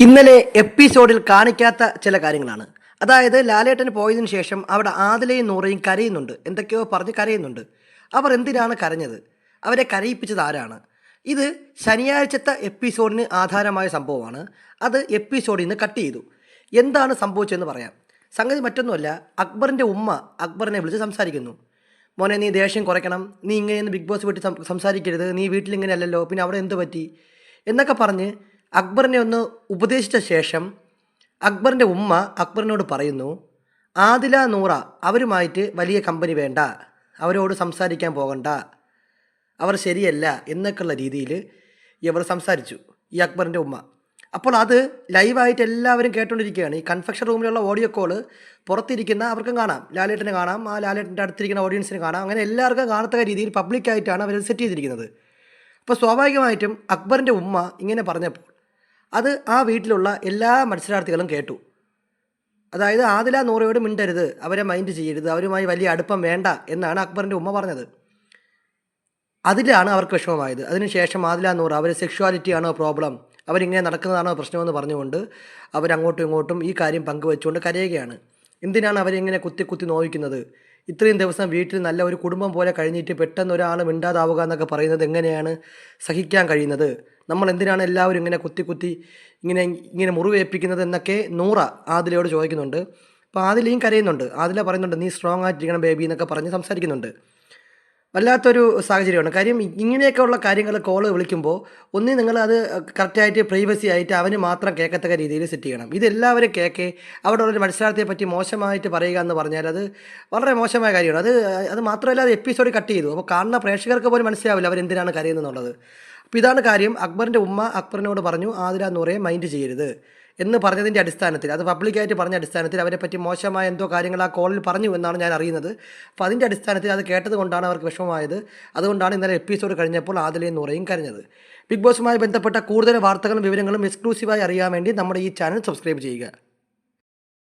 ഇന്നലെ എപ്പിസോഡിൽ കാണിക്കാത്ത ചില കാര്യങ്ങളാണ്. അതായത് ലാലേട്ടൻ പോയതിനു ശേഷം അവിടെ ആദിലയും നൂറയും കരയുന്നുണ്ട്. എന്തൊക്കെയോ പറഞ്ഞ് കരയുന്നുണ്ട്. അവർ എന്തിനാണ് കരഞ്ഞത്? അവരെ കരയിപ്പിച്ചത് ആരാണ്? ഇത് ശനിയാഴ്ചത്തെ എപ്പിസോഡിന് ആധാരമായ സംഭവമാണ്. അത് എപ്പിസോഡിൽ നിന്ന് കട്ട് ചെയ്തു. എന്താണ് സംഭവിച്ചതെന്ന് പറയാം. സംഗതി മറ്റൊന്നുമല്ല. അക്ബറിന്റെ ഉമ്മ അക്ബറിനെ വിളിച്ച് സംസാരിക്കുന്നു. മോനെ നീ ദേഷ്യം കുറയ്ക്കണം. നീ ഇങ്ങനെയൊന്ന് ബിഗ് ബോസ് വീട്ടിൽ സംസാരിക്കരുത്. നീ വീട്ടിൽ ഇങ്ങനെ അല്ലല്ലോ പിന്നെ അവിടെ എന്ത് പറ്റി എന്നൊക്കെ പറഞ്ഞ് അക്ബറിനെ ഒന്ന് ഉപദേശിച്ച ശേഷം അക്ബറിന്റെ ഉമ്മ അക്ബറിനോട് പറയുന്നു ആദില നൂറ അവരുമായിട്ട് വലിയ കമ്പനി വേണ്ട. അവരോട് സംസാരിക്കാൻ പോകണ്ട. അവർ ശരിയല്ല എന്നൊക്കെയുള്ള രീതിയിൽ ഇവർ സംസാരിച്ചു ഈ അക്ബറിന്റെ ഉമ്മ. അപ്പോൾ അത് ലൈവായിട്ട് എല്ലാവരും കേട്ടുകൊണ്ടിരിക്കുകയാണ് ഈ കൺഫെക്ഷൻ റൂമിലുള്ള ഓഡിയോ കോൾ പുറത്തിരിക്കുന്ന അവർക്കും കാണാം. ലാലേട്ടനെ കാണാം. ആ ലാലേട്ടന്റെ അടുത്തിരിക്കുന്ന ഓഡിയൻസിന് കാണാം. അങ്ങനെ എല്ലാവർക്കും കാണത്തക്ക രീതിയിൽ പബ്ലിക്കായിട്ടാണ് അവർ സെറ്റ് ചെയ്തിരിക്കുന്നത്. അപ്പോൾ സ്വാഭാവികമായിട്ടും അക്ബറിന്റെ ഉമ്മ ഇങ്ങനെ പറഞ്ഞപ്പോൾ അത് ആ വീട്ടിലുള്ള എല്ലാ മത്സരാർത്ഥികളും കേട്ടു. അതായത് ആദില നൂറയോട് മിണ്ടരുത് അവരെ മൈൻഡ് ചെയ്യരുത് അവരുമായി വലിയ അടുപ്പം വേണ്ട എന്നാണ് അക്ബറിന്റെ ഉമ്മ പറഞ്ഞത്. അതിലാണ് അവർക്ക് വിഷമമായത്. അതിനുശേഷം ആദില നൂറ് അവർ സെക്ഷുവാലിറ്റി ആണോ പ്രോബ്ലം അവരിങ്ങനെ നടക്കുന്നതാണോ പ്രശ്നമെന്ന് പറഞ്ഞുകൊണ്ട് അവരങ്ങോട്ടും ഇങ്ങോട്ടും ഈ കാര്യം പങ്കുവെച്ചുകൊണ്ട് കരയുകയാണ്. എന്തിനാണ് അവരിങ്ങനെ കുത്തി കുത്തി നോവിക്കുന്നത്? ഇത്രയും ദിവസം വീട്ടിൽ നല്ല ഒരു കുടുംബം പോലെ കഴിഞ്ഞിട്ട് പെട്ടെന്ന് ഒരാൾ മിണ്ടാതാവുക എന്നൊക്കെ പറയുന്നത് എങ്ങനെയാണ് സഹിക്കാൻ കഴിയുന്നത്? നമ്മൾ എന്തിനാണ് എല്ലാവരും ഇങ്ങനെ കുത്തി കുത്തി ഇങ്ങനെ ഇങ്ങനെ മുറിവേൽപ്പിക്കുന്നത് എന്നൊക്കെ നൂറ ആദിലയോട് ചോദിക്കുന്നുണ്ട്. അപ്പോൾ ആദിലയും കരയുന്നുണ്ട്. ആദില പറയുന്നുണ്ട് നീ സ്ട്രോങ് ആയിട്ടിരിക്കണം ബേബി എന്നൊക്കെ പറഞ്ഞ് സംസാരിക്കുന്നുണ്ട്. വല്ലാത്തൊരു സാഹചര്യമാണ്. കാര്യം ഇങ്ങനെയൊക്കെയുള്ള കാര്യങ്ങൾ കോൾ വിളിക്കുമ്പോൾ ഒന്ന് നിങ്ങൾ അത് കറക്റ്റായിട്ട് പ്രൈവസി ആയിട്ട് അവന് മാത്രം കേൾക്കത്തക്ക രീതിയിൽ സെറ്റ് ചെയ്യണം. ഇതെല്ലാവരും കേൾക്കെ അവിടെ ഉള്ളൊരു മത്സരാർത്ഥിയെ പറ്റി മോശമായിട്ട് പറയുക എന്ന് പറഞ്ഞാൽ അത് വളരെ മോശമായ കാര്യമാണ്. അത് അത് മാത്രമല്ല അത് എപ്പിസോഡ് കട്ട് ചെയ്തു. അപ്പോൾ കാണുന്ന പ്രേക്ഷകർക്ക് പോലും മനസ്സിലാവില്ല അവരെന്തിനാണ് കരയുന്നതെന്നുള്ളത് അപ്പോൾ ഇതാണ് കാര്യം. അക്ബറിന്റെ ഉമ്മ അക്ബറിനോട് പറഞ്ഞു ആതിര നൂറയെ മൈൻഡ് ചെയ്യരുത്. എന്ന് പറഞ്ഞതിന്റെ അടിസ്ഥാനത്തിൽ അത് പബ്ലിക്കായിട്ട് പറഞ്ഞ അടിസ്ഥാനത്തിൽ അവരെ പറ്റി മോശമായ എന്തോ കാര്യങ്ങൾ ആ കോളിൽ പറഞ്ഞു എന്നാണ് ഞാൻ അറിയുന്നത്. അപ്പോൾ അതിന്റെ അടിസ്ഥാനത്തിൽ അത് കേട്ടത് കൊണ്ടാണ് അവർക്ക് വിഷമമായത്. അതുകൊണ്ടാണ് ഇന്നലെ എപ്പിസോഡ് കഴിഞ്ഞപ്പോൾ ആദിലയും നൂറയും കരഞ്ഞത്. ബിഗ് ബോസുമായി ബന്ധപ്പെട്ട കൂടുതൽ വാർത്തകളും വിവരങ്ങളും എക്സ്ക്ലൂസീവായി അറിയാൻ വേണ്ടി നമ്മുടെ ഈ ചാനൽ സബ്സ്ക്രൈബ് ചെയ്യുക.